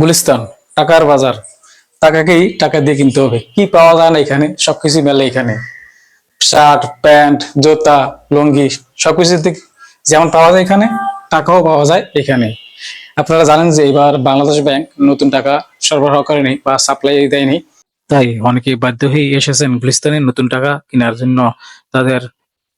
গুলিস্তান, টাকার বাজার। টাকাকেই টাকা দিয়ে কিনতে হবে। কি পাওয়া যায় না এখানে? সবকিছু মেলে এখানে। শার্ট, প্যান্ট, জুতা, লুঙ্গি সবকিছু যেমন পাওয়া যায় এখানে, টাকাও পাওয়া যায় এখানে। আপনারা জানেন যে এবার বাংলাদেশ ব্যাংক নতুন টাকা সরবরাহ করেনি বা সাপ্লাই দেয়নি। তাই অনেকে বাধ্য হয়ে এসেছেন গুলিস্তানে নতুন টাকা কেনার জন্য। তাদের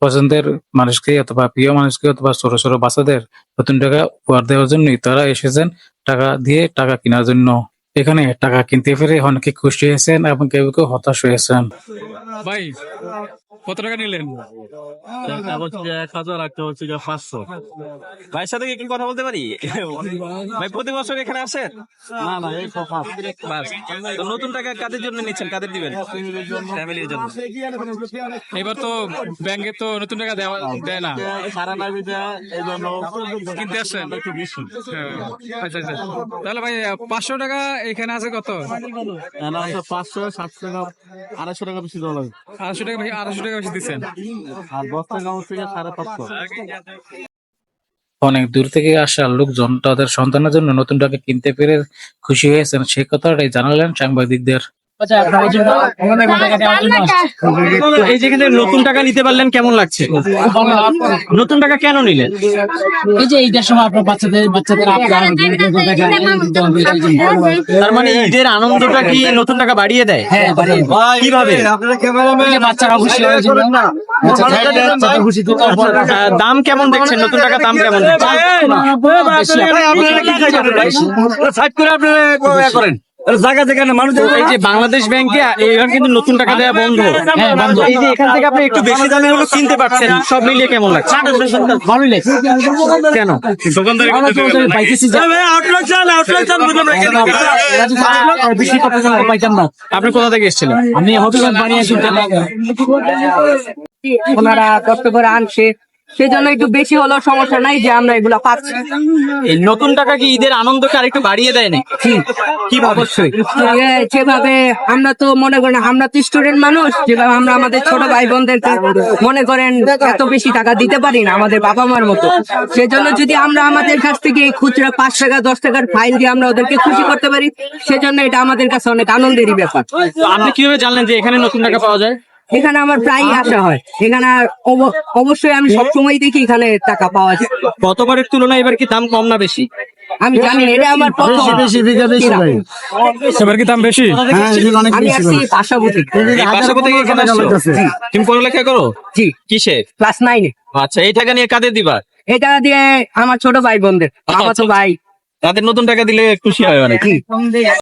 পছন্দের মানুষকে অথবা প্রিয় মানুষকে অথবা ছোট ছোট বাচ্চাদের নতুন টাকা উপহার দেওয়ার জন্যই তারা এসেছেন টাকা দিয়ে টাকা কেনার জন্য। এখানে টাকা কিনতে পেরে অনেকে খুশি হয়েছেন এবং কেউ কেউ হতাশ হয়েছেন। কত টাকা নিলেন? এক হাজার একটা হচ্ছে গিয়ে পাঁচশো। ভাইয়ের সাথে কি কথা বলতে পারি? ভাই প্রতি বছর এখানে আসেন? না না এই তো নতুন টাকা কাদের জন্য নিচ্ছেন? কাদের দিবেন? ফ্যামিলির জন্য। এবার তো ব্যাংকে তো নতুন টাকা দেওয়া দেয় না। সারা নাবি দেয় এই জন্য কিনতে? একটু বেশি। আচ্ছা আচ্ছা। তাহলে ভাই পাঁচশো টাকা এখানে আছে কত? পাঁচশো সাতশো টাকা আড়াইশো টাকা বেশি দেওয়া লাগে। আড়াইশো টাকা ভাই আড়াইশো টাকা বেশি দিচ্ছেন? আর দশ টাকা হচ্ছে সাড়ে পাঁচশো অনেক দূর থেকে আসা লোকজন তাদের সন্তানের জন্য নতুন টাকা কিনতে পেরে খুশি হয়েছেন। সে কথাটাই জানালেন সাংবাদিকদের। এই যেখানে নতুন টাকা নিতে পারলেন কেমন লাগছে? নতুন টাকা কেন নিলেন? এই যে এইটার সময় আপনার বাচ্চাদের বাচ্চাদের তার মানে ঈদের আনন্দটা কি নতুন টাকা বাড়িয়ে দেয়? হ্যাঁ। কীভাবে? এই যে বাচ্চারা খুশি হওয়ার জন্য বাচ্চারা খুশি তো দাম কেমন দেখছেন? নতুন টাকা দাম কেমন দেখছেন এই যে বাংলাদেশ ব্যাংকে কিন্তু নতুন টাকা দেওয়া বন্ধ। হ্যাঁ, বন্ধ। এই যে এখান থেকে আপনি একটু বেশি দামে হলো কিনতে পারছেন সব মিলিয়ে কেমন লাগছে? ভালোই লাগছে কেন? আপনি কোথা থেকে এসেছিলেন? আমি হবিগঞ্জ বানিয়েছি ওনারা কষ্ট করে আনছে। সেজন্য একটু বেশি হলেও সমস্যা নাই যে আমরা এগুলা পাচ্ছি এই নতুন টাকা কি ঈদের আনন্দকে আরেকটু বাড়িয়ে দেয় না কি অবশ্যই? যেভাবে আমরা তো মনে করেন আমরা তো স্টুডেন্ট মানুষ যেভাবে আমরা আমাদের ছোট ভাই বোনদেরকে মনে করেন এত বেশি টাকা দিতে পারি না আমাদের বাবা মার মতো। সেজন্য যদি আমরা আমাদের কাছ থেকে এই খুচরা পাঁচ টাকা দশ টাকার ফাইল দিয়ে আমরা ওদেরকে খুশি করতে পারি সেজন্য এটা আমাদের কাছে অনেক আনন্দেরই ব্যাপার। আপনি কীভাবে জানলেন যে এখানে নতুন টাকা পাওয়া যায়? এখানে আমার প্রায়ই আসা হয়। এখানে অব- অবশ্যই আমি সবসময় দেখি এখানে টাকা পাওয়া যায়। গতবারের তুলনায় এবার কি দাম কম না বেশি? আমি জানি এটা আমার প্রথম। কিনা। এবার কি দাম বেশি? আমি আসছি ভাষাবতী এই পাশাপাশি থেকে এখানে আসছো? তুমি পড়ালেখা করো? জি। কিসে ক্লাস নাইনে। আচ্ছা এই টাকা নিয়ে কাদের দিবা? এটা দিয়ে আমার ছোট ভাই বোনদের। আমার তো ভাই। তাদের নতুন টাকা দিলে খুশি হয় অনেক।